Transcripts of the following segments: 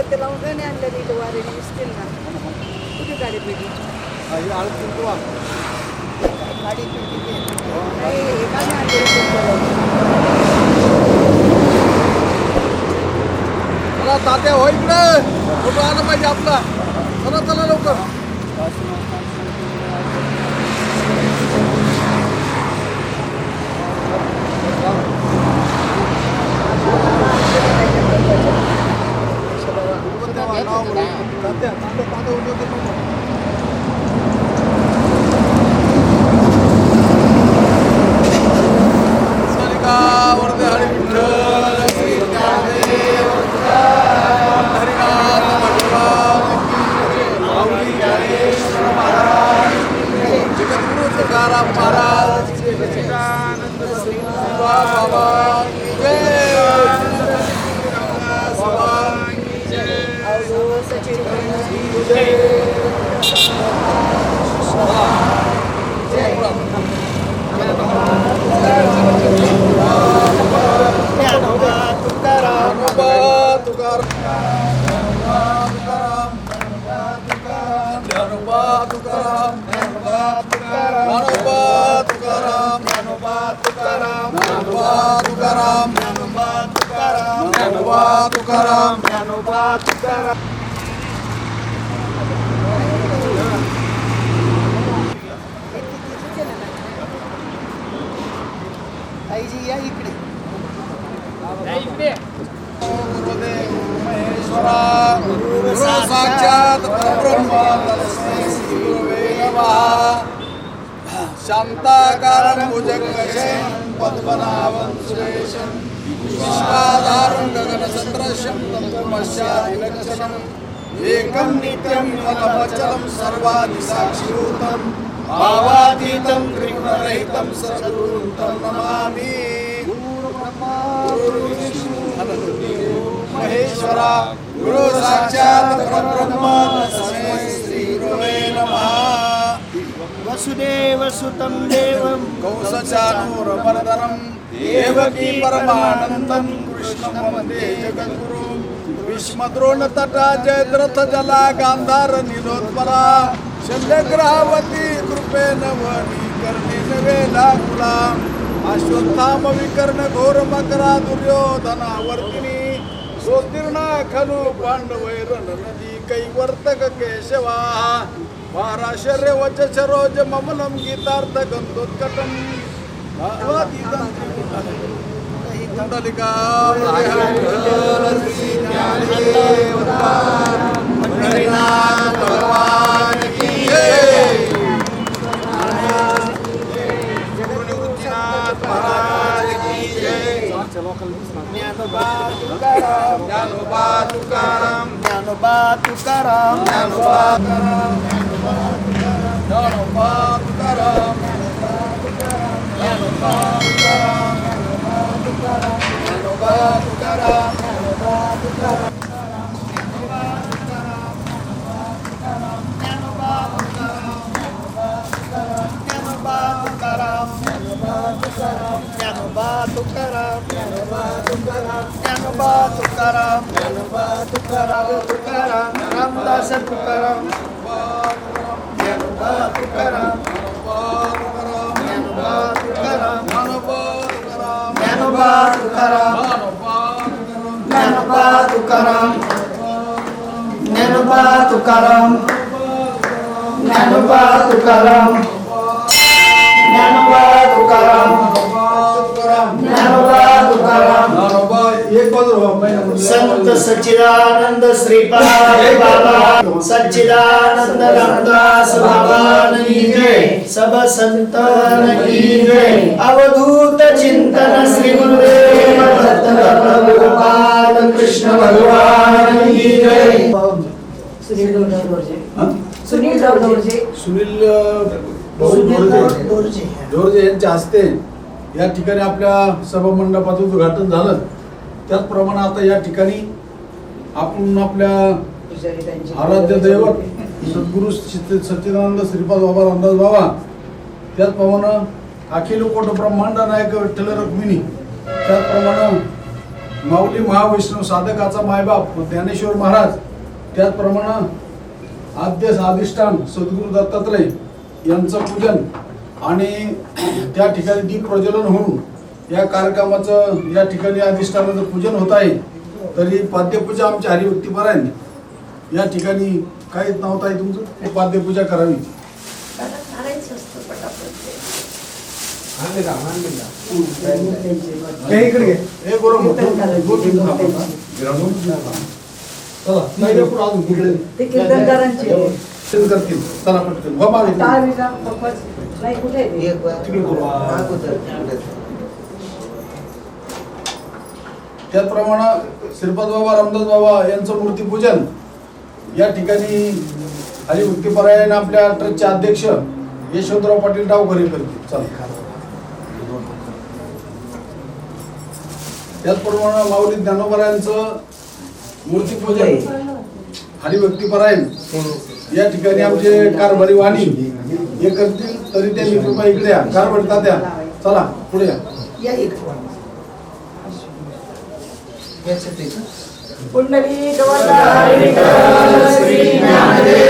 अगोदर ते लावून गाणी आणलं नीट वारेने विसतील ना. कुठे गाडी पिढी गाडी पिढी हो, नाही गाणी आणलेली तात्या होईल कुठं आलं पाहिजे आपला. चला चला लवकर. 나오라고부咱这、咱这 데, 나 도, 나. ज्ञानोबा तुकाराम ज्ञानोबा तुकाराम ज्ञानोबा तुकाराम ज्ञानोबा तुकाराम ज्ञानोबा तुकाराम ज्ञानोबा तुकाराम ज्ञानोबा तुकाराम आईजी या इकडे गुरुदेव महेश्वरा गुरु साक्षात परब्रह्म तस्मै श्री गुरवे नमः। शान्ताकारं भुजगशयनं पद्मनाभं सुरेशं विश्वाधारं गगनसदृशं तत्त्वमस्यादिलक्षणम् एकं नित्यं फलमचलं सर्वादिसाक्षिभूतं भावातीतं त्रिगुणरहितं सद्गुरुं तं नमामि। महेश्वरा गुरु साक्षात परब्रह्म तस्मै श्री गुरवे नमः। वसुदेव सुतं देवं। कंसचानूरमर्दनं देवकी परमानन्दं कृष्णं वन्दे जगद्गुरुं। भीष्मद्रोणतटा जयद्रथ जला गान्धार निलोत्पला शल्यग्रहावती कृपेन वनी कर्णेन वेलाकुला अश्वत्थाम विकर्ण घोर मकरा दुर्योधनावर्तिनी सोतीर्णा खलु पाण्डवैरन नदी कैवर्तक केशवा भाराशर्यवच सरोज ममलं गीतार्थ गन्धोत्कटम् कुण्डलिका भगवान् की Batukaram, Nano Batukaram, Nano Batukaram, Nano Batukaram, Nano Batukaram, Nano Batukaram, Nano Batukaram, Nano Batukaram, Dnyanoba Tukaram Dnyanoba Tukaram Tukaram Ramdas Tukaram Dnyanoba Tukaram Dnyanoba Tukaram Dnyanoba Tukaram Dnyanoba Tukaram Dnyanoba Tukaram Dnyanoba Tukaram Dnyanoba Tukaram सच्चिदानंद श्रीपाद बाबा सच्चिदानंद रामदास बाबा की जय। सब संतन की जय। अवधूत चिंतन श्री गुरुदेव दत्त प्रभुपाद कृष्ण भगवान की जय। सुनील सुनील ढोरजे यांच्या हस्ते या ठिकाणी आपल्या सभा मंडपाचं उद्घाटन झालं. त्याचप्रमाणे आता या ठिकाणी आपण आपल्या आराध्य दैवत सद्गुरु सच्चिदानंद श्रीपाद बाबा रामदास बाबा त्याचप्रमाणे अखिल कोट ब्रह्मांड नायक विठ्ठल रुक्मिणी त्याचप्रमाणे माऊली महावैष्णव साधकाचा मायबाप ज्ञानेश्वर महाराज त्याचप्रमाणे आद्य अधिष्ठान सद्गुरू दत्तात्रय यांचं पूजन आणि त्या ठिकाणी दीप प्रज्वलन होऊन या कार्यक्रमाचं या ठिकाणी अधिष्ठानाचं पूजन होत आहे. तरी पाद्यपूजा आमच्या हरिभक्तीपरायण या ठिकाणी काहीच नव्हतं आहे तुमचं? पाद्यपूजा करावी. हे इकडे. हे बरोबर चला अजून करतील पटकन. हो आहे ते? तिकडे करू. त्याचप्रमाणे श्रीपद बाबा रामदास बाबा यांचं मूर्तीपूजन या ठिकाणी हरिभक्तीपरायण आपल्या ट्रस्टचे अध्यक्ष यशवंतराव पाटील डावघरे करतील. चालेल त्याचप्रमाणे माऊली ज्ञानोबरायांचं मूर्तीपूजन हरिभक्तीपरायण या ठिकाणी आमचे कारभारी वाणी हे करतील. तरी त्यांनी कृपा इकडे या. कारभारी तात्या चला पुढे या. या इकडे. पुंडलिक वरदायिक श्री ज्ञानदेव पंढरीनाथ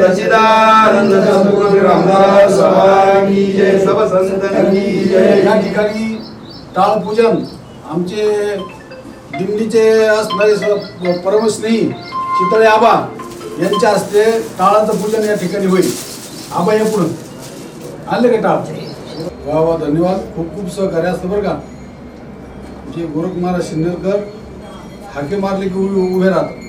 सच्चिदानंद सद्गुरु श्री रामदास भगवान जय सब संतन की जय। या ठिकाणी टाळ पूजन आमचे दिंडीचे असणारे म्हणजे परमस्नेही चितळे आबा यांच्या हस्ते टाळाचं पूजन या ठिकाणी होईल. आबा या पुढं. आले का टाळ वा वा धन्यवाद. खूप खूप सहकार्य असतं बरं का. जे गोरख महाराज शिंदेकर हाके मारले की उभे राहतात.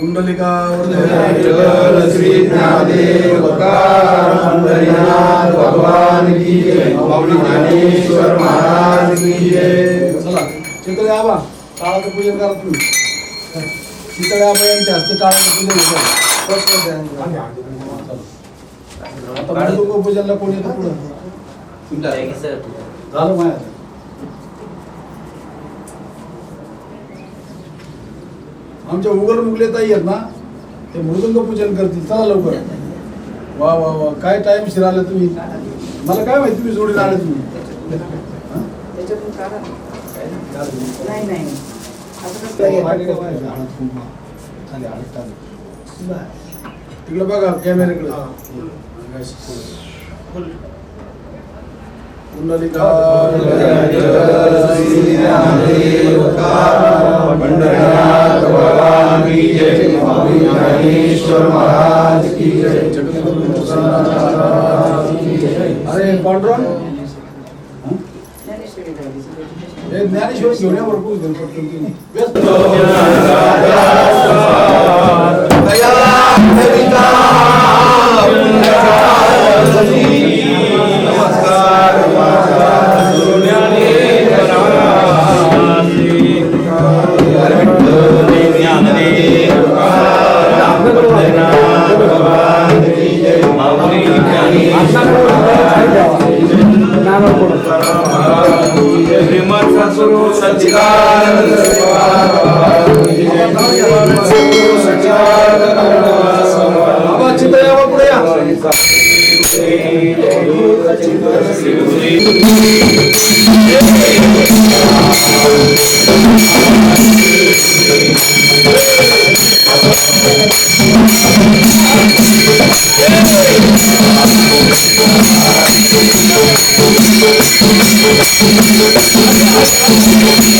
कुंडलिका विठ्ठल श्री ज्ञानदेव पंढरीनाथ भगवान की जय माऊली ज्ञानेश्वर महाराज की जय चला चितळे आबा टाळाचं पूजन करा तुम्ही चितळे आबा यांच्या हस्ते टाळाचं पूजन होतं आता पूजनला पुढं झालं माया आमच्या उगल मुगले ताई आहेत ना ते मृदुंग पूजन करतील. चला लवकर. वा वा वा. काय टाइम शिराले तुम्ही? मला काय माहिती तुम्ही जोडीला आले तुम्ही? तिकडे बघा कॅमेऱ्याकडे कुंडलिका पंढरीनाथ भगवान की जय माऊली ज्ञानेश्वर महाराज की जय अरे पांडुरंग ज्ञानेश्वर घेऊन या भरपूर Thank you.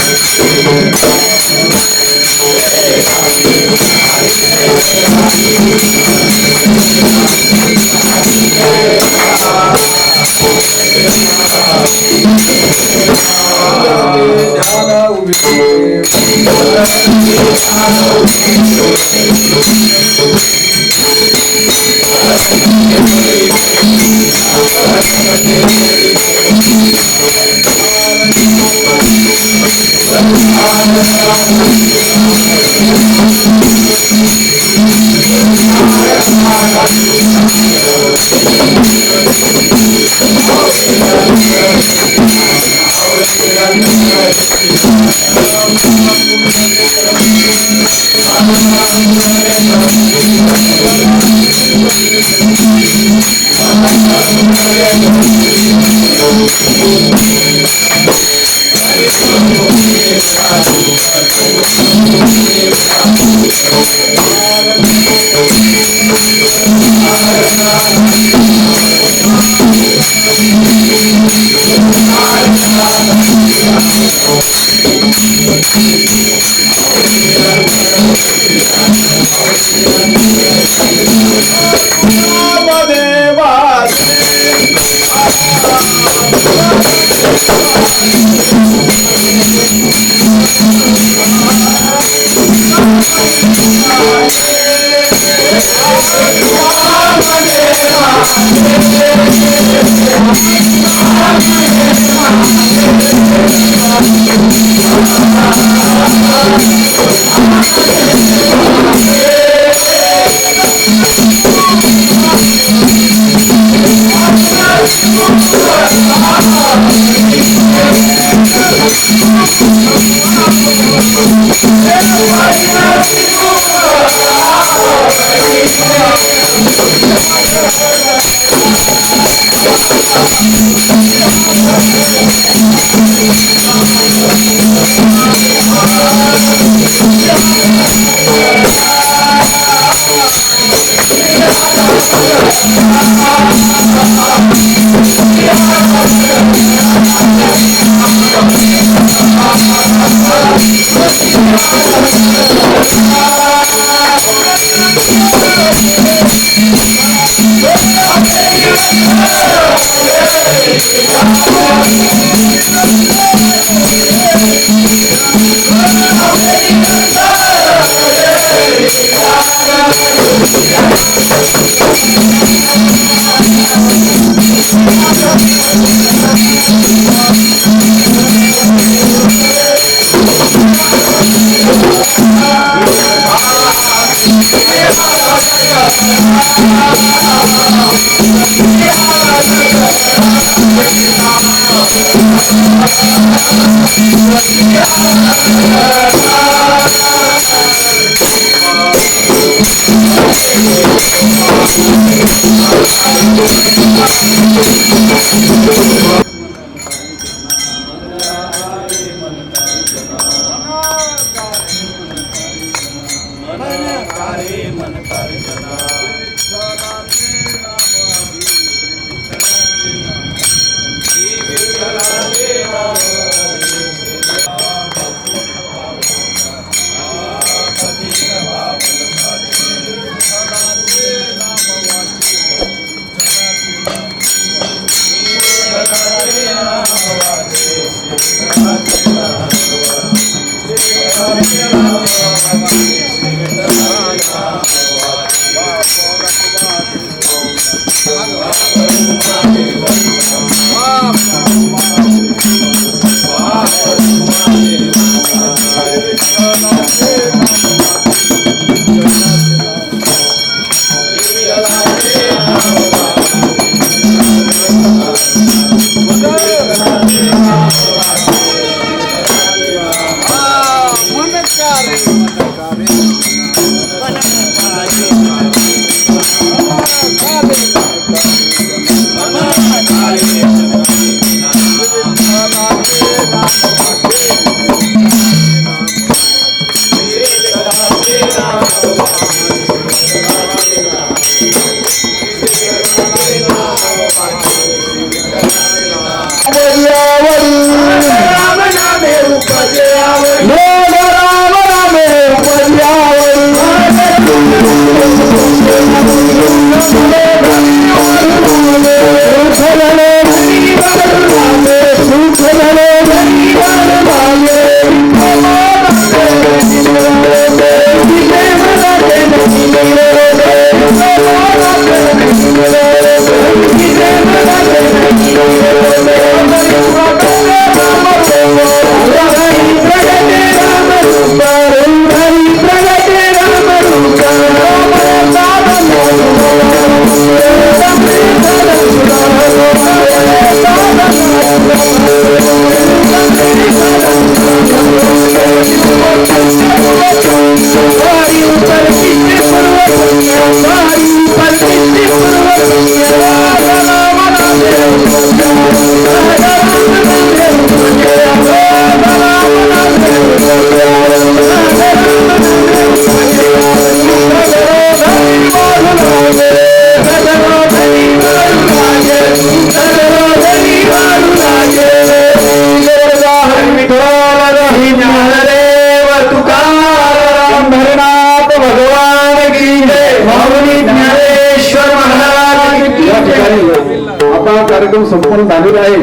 हा कार्यक्रम संपन्न झालेला आहे.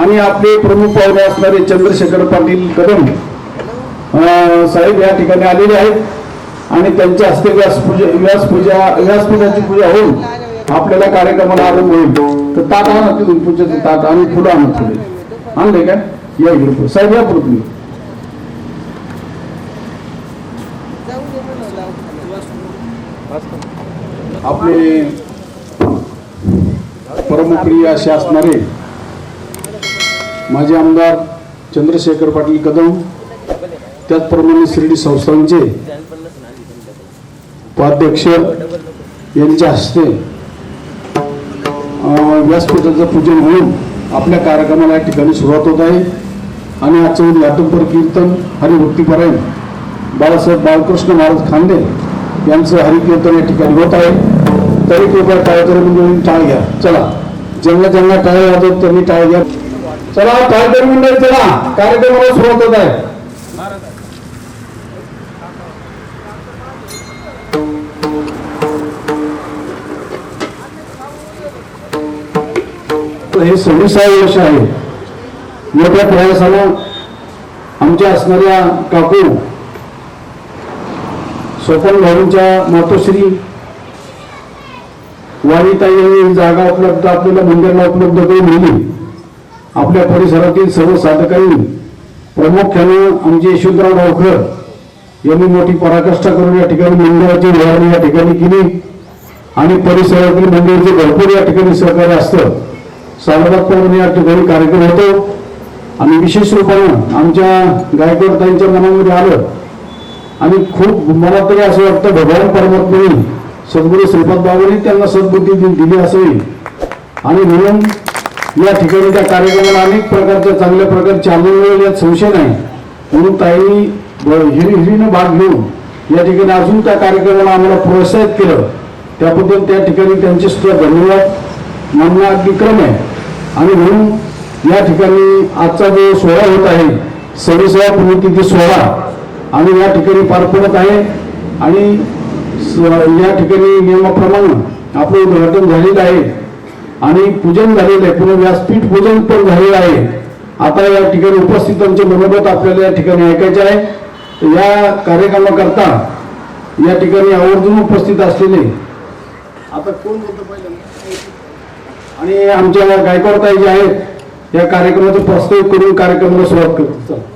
आणि आपले प्रमुख पाहुणे असणारे चंद्रशेखर पाटील कदम साहेब या ठिकाणी आलेले आहेत. आणि त्यांच्या हस्ते व्यासपूजा व्यासपूजा व्यासपीठाची पूजा होऊन आपल्याला कार्यक्रमाला आरंभ होईल. तर ताट आणा तिथून पूजेचं ताट आणि फुलं आणा फुले आणले का? या इकडे साहेब या पुढे तुम्ही. आपले परमप्रिय असे असणारे माजी आमदार चंद्रशेखर पाटील कदम त्याचप्रमाणे शिर्डी संस्थांचे उपाध्यक्ष यांच्या हस्ते अं, व्यासपीठाचं पूजन होऊन आपल्या कार्यक्रमाला या ठिकाणी सुरुवात होत आहे. आणि आजचं लाटंपर कीर्तन हरिभक्तीपरायण बाळासाहेब बाळकृष्ण महाराज खांदे यांचं हरिकीर्तन या ठिकाणी होत आहे. तरी कृपया टाळकरी म्हणजे टाळ घ्या. चला. ज्यांना ज्यांना टाळ वाजवत त्यांनी टाळ घ्या. चला टाळकरी मंडळी चला. कार्यक्रमाला सुरुवात होत आहे. हे सव्वीसावे वर्ष आहे. मोठ्या प्रयासानं आमच्या असणाऱ्या काकू स्वपन भाऊंच्या मातोश्री वाणीताई जागा उपलब्ध आपल्याला मंदिराला उपलब्ध करून दिली. आपल्या परिसरातील सर्व साधकांनी प्रामुख्यानं आमचे यशवंतराव गावकर यांनी मोठी पराकाष्ठा करून या ठिकाणी मंदिराची उभारणी या ठिकाणी केली. आणि परिसरातील मंदिराचे भरपूर या ठिकाणी सहकार्य असतं. सार्वत्रिकपणे या ठिकाणी कार्यक्रम होतो. आणि विशेष रूपानं आमच्या गायकवाडताईंच्या मनामध्ये आलं. आणि खूप मला तरी असं वाटतं भगवान परमात्म्याने सद्गुरू श्रीपाद बाबूंनी त्यांना सद्बुद्धी दिली असावी आणि म्हणून या ठिकाणी त्या कार्यक्रमाला अनेक प्रकारच्या चांगल्या प्रकारे चालना मिळेल यात संशय नाही. म्हणून ताईंनी हिरी हिरीनं भाग घेऊन या ठिकाणी अजून त्या कार्यक्रमाला आम्हाला प्रोत्साहित केलं. त्याबद्दल त्या ठिकाणी त्यांचे सुद्धा धन्यवाद. मानणं अगदी क्रम आहे. आणि म्हणून या ठिकाणी आजचा जो सोहळा होत आहे सव्वीसावा पुण्यतिथी सोहळा आणि या ठिकाणी पार पडत आहे. आणि या ठिकाणी नियमाप्रमाणे आपलं उद्घाटन झालेलं आहे. आणि पूजन झालेलं आहे. पुन्हा व्यासपीठ पूजन पण झालेलं आहे. आता या ठिकाणी उपस्थितांचे मनोगत आपल्याला या ठिकाणी ऐकायचे आहे. या कार्यक्रमाकरता या ठिकाणी आवर्जून उपस्थित असलेले आता कोण बोलतो पहिल्यांदा? आणि आमच्या गायकवाडताई जे आहेत या कार्यक्रमाचं प्रस्ताव करून कार्यक्रमाला सुरुवात करतो चला